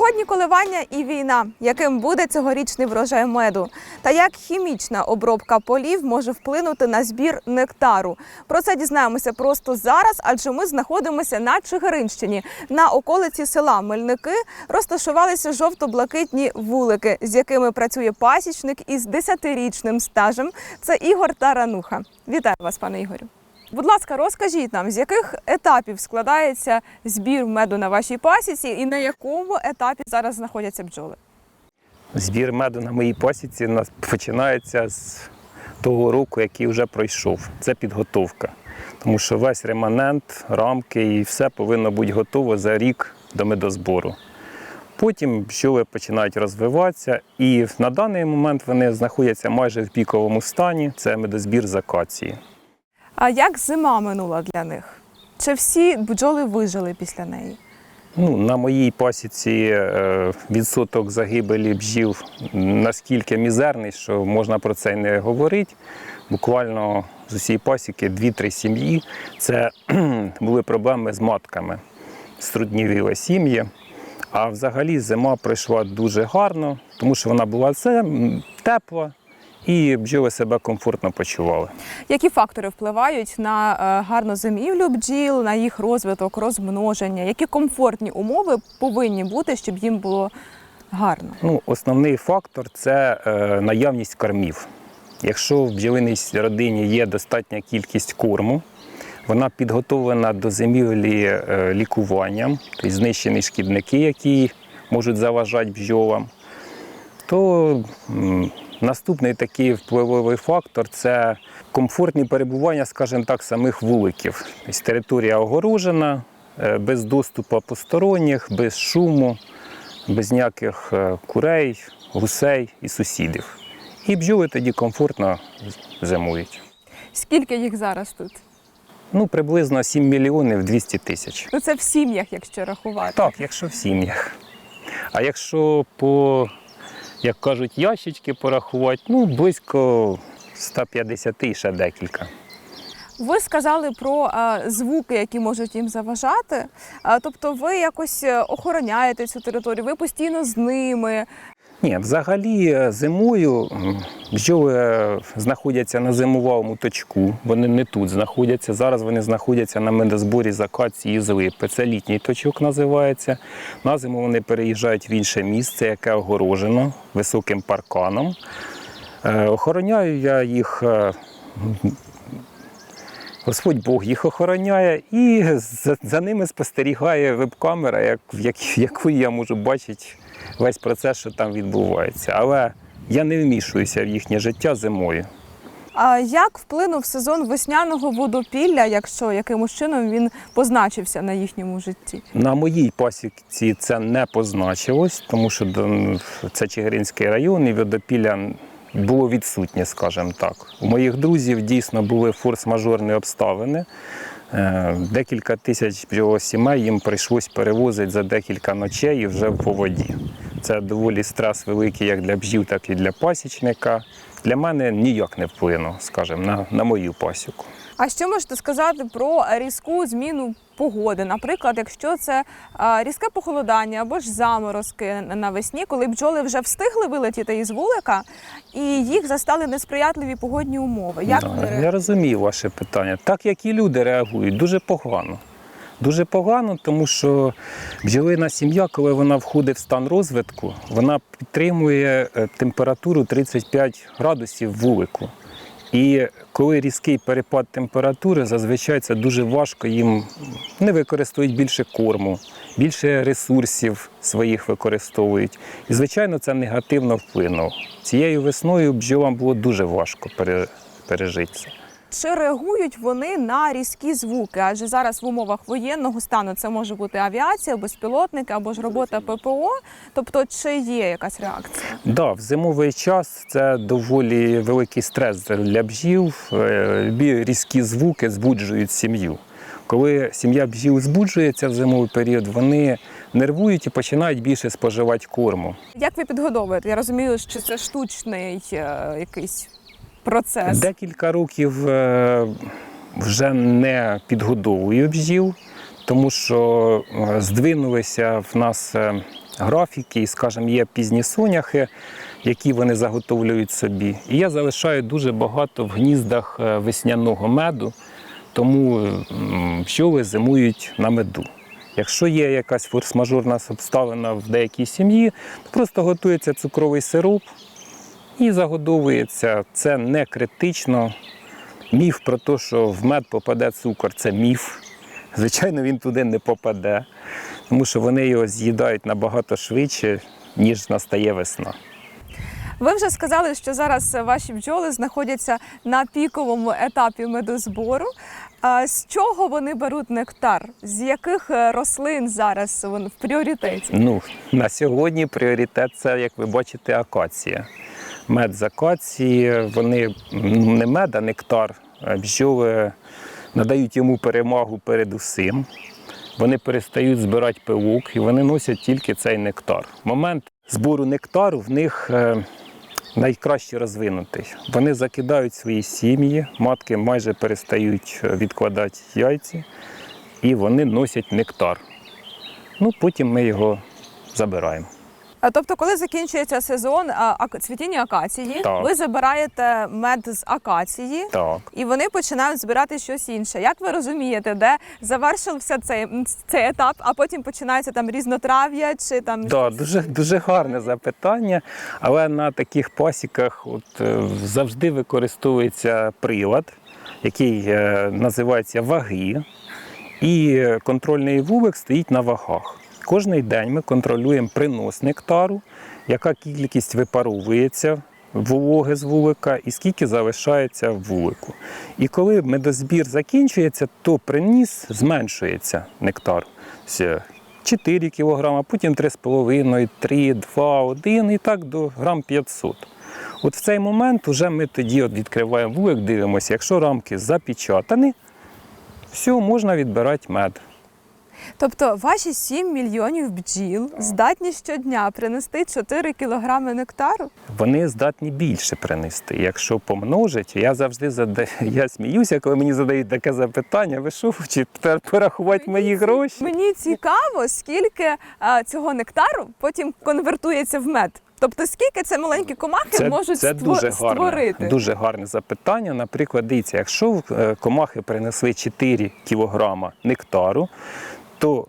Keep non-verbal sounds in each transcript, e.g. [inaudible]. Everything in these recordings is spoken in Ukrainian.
Погодні коливання і війна, яким буде цьогорічний врожай меду, та як хімічна обробка полів може вплинути на збір нектару. Про це дізнаємося просто зараз, адже ми знаходимося на Чигиринщині. На околиці села Мельники розташувалися жовто-блакитні вулики, з якими працює пасічник із 10-річним стажем. Це Ігор Тарануха. Вітаю вас, пане Ігорю. Будь ласка, розкажіть нам, з яких етапів складається збір меду на вашій пасіці і на якому етапі зараз знаходяться бджоли? Збір меду на моїй пасіці починається з того року, який вже пройшов. Це підготовка. Тому що весь реманент, рамки і все повинно бути готово за рік до медозбору. Потім бджоли починають розвиватися, і на даний момент вони знаходяться майже в піковому стані. Це медозбір з акації. А як зима минула для них? Чи всі бджоли вижили після неї? Ну, на моїй пасіці е, відсоток загибелі бджіл наскільки мізерний, що можна про це не говорити. Буквально з усієї пасіки 2-3 сім'ї. Це [clears throat] були проблеми з матками, струднівіли сім'ї. А взагалі зима пройшла дуже гарно, тому що вона була це, тепла і бджоли себе комфортно почували. Які фактори впливають на е, гарну зимівлю бджіл, на їх розвиток, розмноження? Які комфортні умови повинні бути, щоб їм було гарно? Ну, основний фактор це е, наявність кормів. Якщо в бджолиній родині є достатня кількість корму, вона підготовлена до зимівлі е, лікуванням, тобто знищені шкідники, які можуть заважати бджолам, то наступний такий впливовий фактор це комфортні перебування, скажімо так, самих вуликів. Тобто територія огорожена, е, без доступу посторонніх, без шуму без ніяких е, курей, гусей і сусідів. І бджоли тоді комфортно зимують. Скільки їх зараз тут? Ну, приблизно 7 мільйонів 200 тисяч. Ну це в сім'ях, якщо рахувати. Так, якщо в сім'ях. А якщо по, як кажуть, ящички порахувати, ну, близько 150 і ще декілька. Ви сказали про а, звуки, які можуть їм заважати. А, тобто, ви якось е, охороняєте цю територію, ви постійно з ними. Ні, взагалі е, зимою бджоли е, знаходяться на зимовому точку. Вони не тут знаходяться. Зараз вони знаходяться на медозборі з акації з липи. Це літній точок називається. На зиму вони переїжджають в інше місце, яке огорожено високим парканом. Е, Охороняю я їх. Господь Бог їх охороняє і за, ними спостерігає веб-камера, як, як, яку я можу бачити весь процес, що там відбувається. Але я не вмішуюся в їхнє життя зимою. А як вплинув сезон весняного водопілля, якщо якимось чином він позначився на їхньому житті? На моїй пасіці це не позначилось, тому що це Чигиринський район і водопілля було відсутнє, скажімо так. У моїх друзів дійсно були форс-мажорні обставини. Е, Декілька тисяч сімей їм прийшлось перевозити за декілька ночей і вже по воді. Це доволі стрес великий як для бжів, так і для пасічника. Для мене ніяк не вплинув, скажімо, на, на мою пасіку. А що можете сказати про різку зміну погоди? Наприклад, якщо це різке похолодання або ж заморозки навесні, коли бджоли вже встигли вилетіти із вулика і їх застали несприятливі погодні умови. Як Да, реагують? я розумію ваше питання. Так як і люди реагують, дуже погано. Дуже погано, тому що бджолина сім'я, коли вона входить в стан розвитку, вона підтримує е, температуру 35 градусів вулику. І коли різкий перепад температури, зазвичай це дуже важко їм не використовують більше корму, більше ресурсів своїх використовують. І, звичайно, це негативно вплинуло. Цією весною бджолам було дуже важко пере- пережити. Чи реагують вони на різкі звуки? Адже зараз в умовах воєнного стану це може бути авіація, безпілотники або ж робота ППО. Тобто, чи є якась реакція? Да, в зимовий час це доволі великий стрес для бджіл. Е, різкі звуки збуджують сім'ю. Коли сім'я бджіл збуджується в зимовий період, вони нервують і починають більше споживати корму. Як ви підгодовуєте? Я розумію, що це штучний е, якийсь процес. Декілька років е, вже не підгодовую бджіл, тому що е, здвинулися в нас е, графіки, і, скажімо, є пізні соняхи, які вони заготовлюють собі. І я залишаю дуже багато в гніздах весняного меду, тому пчоли зимують на меду. Якщо є якась форс-мажорна обставина в деякій сім'ї, то просто готується цукровий сироп і загодовується. Це не критично. Міф про те, що в мед попаде цукор, це міф. Звичайно, він туди не попаде, тому що вони його з'їдають набагато швидше, ніж настає весна. Ви вже сказали, що зараз ваші бджоли знаходяться на піковому етапі медозбору. А з чого вони беруть нектар? З яких е, рослин зараз в пріоритеті? Ну, на сьогодні пріоритет це, як ви бачите, акація. Мед з вони не мед, а нектар. Е, Бджоли надають йому перемагу перед усім. Вони перестають збирати пилок і вони носять тільки цей нектар. Момент збору нектару в них е, найкраще розвинутий. Вони закидають свої сім'ї, матки майже перестають е, відкладати яйці, і вони носять нектар. Ну, потім ми його забираємо. А, Тобто, коли закінчується сезон а, цвітіння акації, Так. ви забираєте мед з акації. Так. І вони починають збирати щось інше. Як ви розумієте, де завершився цей, цей етап, а потім починається там різнотрав'я чи там Да, дуже, дуже гарне запитання. Але на таких пасіках от, е, завжди використовується прилад, який е, називається ваги. І е, контрольний вулик стоїть на вагах. Кожний день ми контролюємо принос нектару, яка кількість випаровується вологи з вулика і скільки залишається в вулику. І коли медозбір закінчується, то приніс зменшується нектар. Все. 4 кг, потім 3,5, 3, 2, 1 і так до грам 500. От в цей момент вже ми тоді от відкриваємо вулик, дивимося, якщо рамки запечатані, все, можна відбирати мед. Тобто ваші 7 мільйонів бджіл здатні щодня принести 4 кілограми нектару? Вони здатні більше принести. Якщо помножить, я завжди задаю, [laughs] я сміюся, коли мені задають таке запитання, ви що, чи тепер порахувати мої гроші? Мені цікаво, скільки а, цього нектару потім конвертується в мед. Тобто, скільки це маленькі комахи можуть це дуже гарне, створити? дуже гарне запитання. Наприклад, дивіться, якщо е, комахи принесли 4 кілограма нектару, то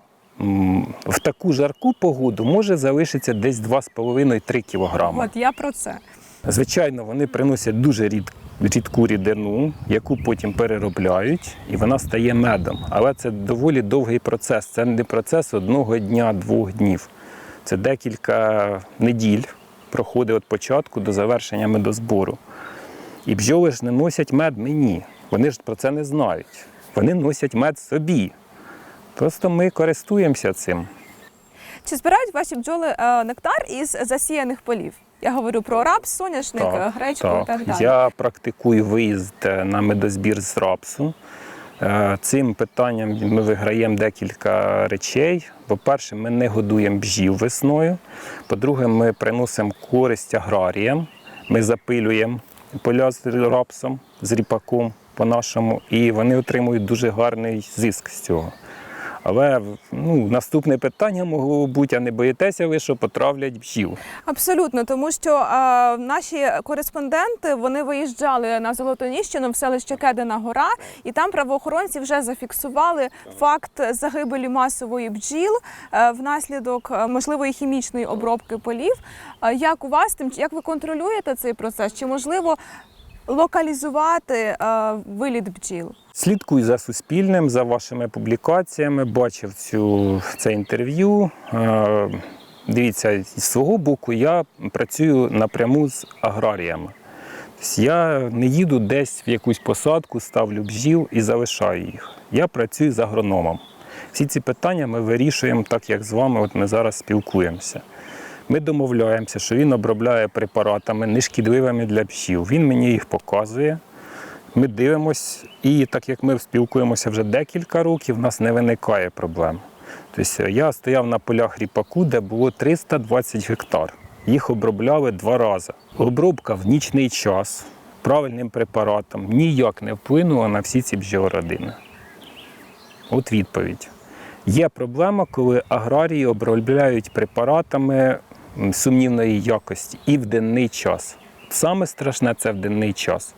в таку жарку погоду може залишитися десь 2,5-3 кілограми. От я про це. Звичайно, вони приносять дуже рід, рідку рідину, яку потім переробляють, і вона стає медом. Але це доволі довгий процес. Це не процес одного дня, двох днів. Це декілька неділь проходить від початку до завершення медозбору. І бджоли ж не носять мед мені. Вони ж про це не знають. Вони носять мед собі. Просто ми користуємося цим. Чи збирають ваші бджоли е, нектар із засіяних полів? Я говорю про рапс, соняшник, е, гречку і так далі. Я практикую виїзд е, на медозбір з рапсу. Е, Цим питанням ми виграємо декілька речей. По-перше, ми не годуємо бжів весною. По-друге, ми приносимо користь аграріям. Ми запилюємо поля з рапсом, з ріпаком по-нашому, і вони отримують дуже гарний зиск з цього. Але ну, наступне питання могло бути, а не боїтеся ви, що потравлять бжів? Абсолютно, тому що е, наші кореспонденти вони виїжджали на Золотоніщину в селище Кедина Гора, і там правоохоронці вже зафіксували факт загибелі масової бджіл е, внаслідок е, можливої хімічної обробки полів. Е, як у вас тим як ви контролюєте цей процес? Чи можливо локалізувати е, виліт бджіл? Слідкую за суспільним, за вашими публікаціями, бачив цю, це інтерв'ю. Е, Дивіться, з свого боку я працюю напряму з аграріями. Тобто я не їду десь в якусь посадку, ставлю бджіл і залишаю їх. Я працюю з агрономом. Всі ці питання ми вирішуємо так, як з вами от ми зараз спілкуємося. Ми домовляємося, що він обробляє препаратами нешкідливими для бджіл. Він мені їх показує. Ми дивимось, і так як ми спілкуємося вже декілька років, в нас не виникає проблем. Тобто я стояв на полях ріпаку, де було 320 гектар. Їх обробляли два рази. Обробка в нічний час правильним препаратом ніяк не вплинула на всі ці бджолородини. От відповідь. Є проблема, коли аграрії обробляють препаратами сумнівної якості і в денний час. Саме страшне це в денний час.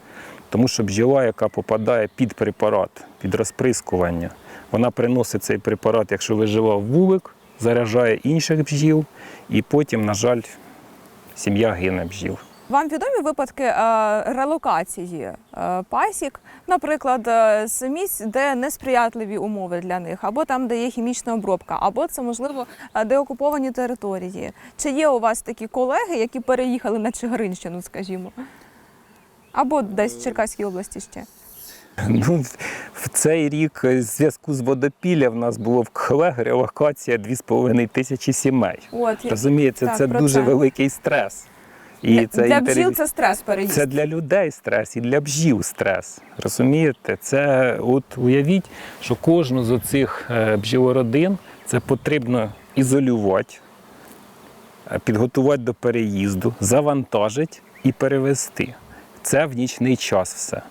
Тому що бджола, яка попадає під препарат, під розприскування, вона приносить цей препарат, якщо вижила вулик, заражає інших бджіл, і потім, на жаль, сім'я гине бджіл. Вам відомі випадки е, релокації е, пасік, наприклад, е, з місць, де несприятливі умови для них, або там, де є хімічна обробка, або це можливо деокуповані території. Чи є у вас такі колеги, які переїхали на Чигиринщину, скажімо? Або десь в Черкаській області ще? Ну, в цей рік в зв'язку з водопілля в нас було в колег релокація 2,5 тисячі сімей. От Розумієте, так, це дуже це. великий стрес. І для, це для інтерв'ю- бджіл це стрес переїзд. Це для людей стрес і для бджіл стрес. Розумієте? Це от уявіть, що кожну з оцих е, бджілородин це потрібно ізолювати, е, підготувати до переїзду, завантажити і перевезти. Це в нічний час все.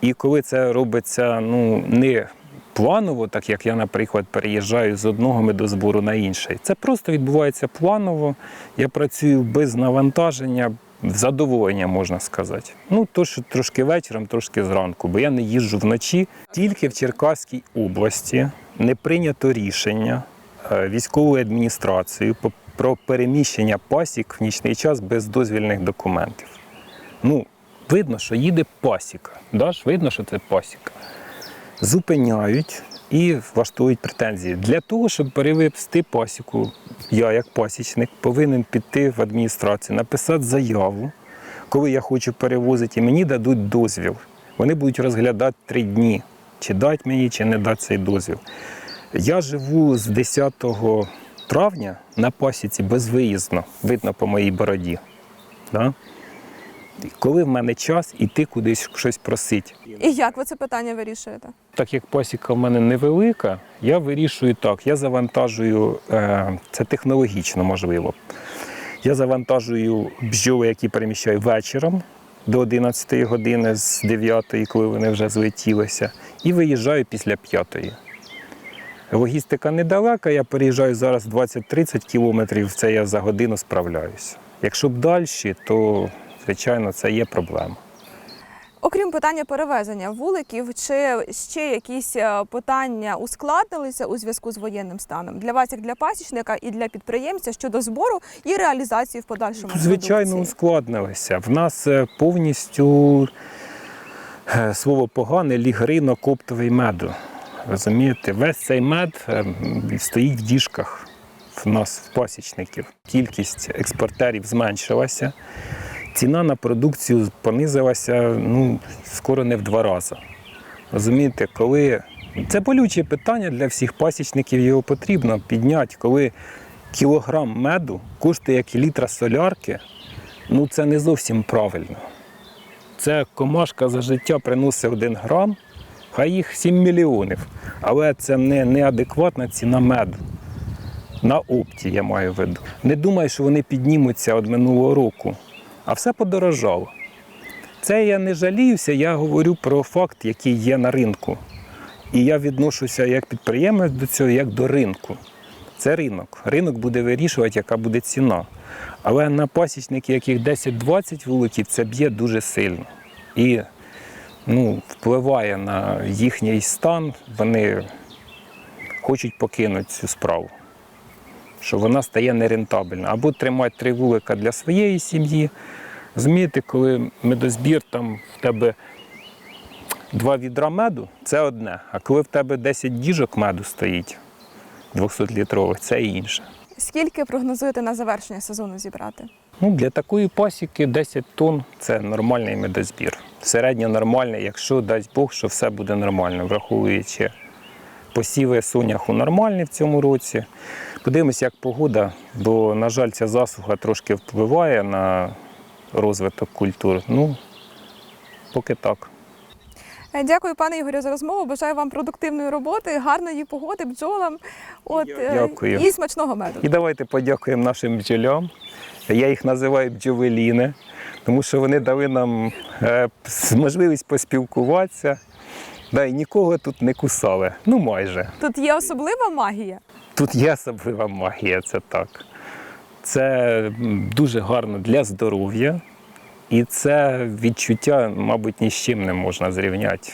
І коли це робиться ну, не планово, так як я, наприклад, переїжджаю з одного медозбору на інший, це просто відбувається планово. Я працюю без навантаження, задоволення, можна сказати. Ну, то, що трошки вечором, трошки зранку, бо я не їжджу вночі. Тільки в Черкаській області не прийнято рішення е, військовою адміністрацією про переміщення пасік в нічний час без дозвільних документів. Ну, видно, що їде пасіка. Да? Видно, що це пасіка. Зупиняють і влаштують претензії. Для того, щоб перевести пасіку, я, як пасічник, повинен піти в адміністрацію, написати заяву, коли я хочу перевозити, і мені дадуть дозвіл. Вони будуть розглядати три дні, чи дати мені, чи не дати цей дозвіл. Я живу з 10 травня на пасіці безвиїзно, видно по моїй бороді. Да? Коли в мене час іти кудись щось просити. І як ви це питання вирішуєте? Так як пасіка в мене невелика, я вирішую так. Я завантажую, е, це технологічно можливо. Я завантажую бджоли, які переміщаю вечором до 11 години з 9, коли вони вже злетілися, і виїжджаю після 5. Логістика недалека, я переїжджаю зараз 20-30 кілометрів, це я за годину справляюся. Якщо б далі, то звичайно це є проблема. Окрім питання перевезення вуликів, чи ще якісь е, питання ускладнилися у зв'язку з воєнним станом для вас, як для пасічника і для підприємця щодо збору і реалізації в подальшому? Звичайно, продукції? ускладнилися. В нас е, повністю е, слово погане ліг ринок оптовий меду. Розумієте, весь цей мед стоїть в діжках в нас, в пасічників. Кількість експортерів зменшилася. Ціна на продукцію понизилася ну, скоро не в два рази. Розумієте, коли це болюче питання для всіх пасічників, його потрібно підняти, коли кілограм меду коштує як літра солярки, ну це не зовсім правильно. Це комашка за життя приносить один грам, хай їх 7 мільйонів. Але це не неадекватна ціна меду. На опті я маю в виду. Не думаю, що вони піднімуться від минулого року, а все подорожало. Це я не жаліюся, я говорю про факт, який є на ринку. І я відношуся як підприємець до цього, як до ринку. Це ринок. Ринок буде вирішувати, яка буде ціна. Але на пасічників, яких 10-20 вуликів, це б'є дуже сильно. І ну, впливає на їхній стан. Вони хочуть покинути цю справу, що вона стає нерентабельна. Або тримати три вулика для своєї сім'ї. Розумієте, коли медозбір там в тебе два відра меду, це одне. А коли в тебе 10 діжок меду стоїть 200-літрових, це інше. Скільки прогнозуєте на завершення сезону зібрати? Ну, для такої пасіки 10 тонн це нормальний медозбір. Середньо нормальний, якщо дасть Бог, що все буде нормально, враховуючи посіви соняху нормальні в цьому році. Подивимося, як погода, бо, на жаль, ця засуха трошки впливає на розвиток культур. Ну, поки так. Е, Дякую, пане Ігорю, за розмову. Бажаю вам продуктивної роботи, гарної погоди, бджолам. От, е, Дякую. І смачного меду. І давайте подякуємо нашим бджолям. Я їх називаю бджовеліни, тому що вони дали нам е, можливість поспілкуватися. Да, і нікого тут не кусали. Ну майже. Тут є особлива магія. Тут є особлива магія, це так. Це дуже гарно для здоров'я, і це відчуття, мабуть, ні з чим не можна зрівняти.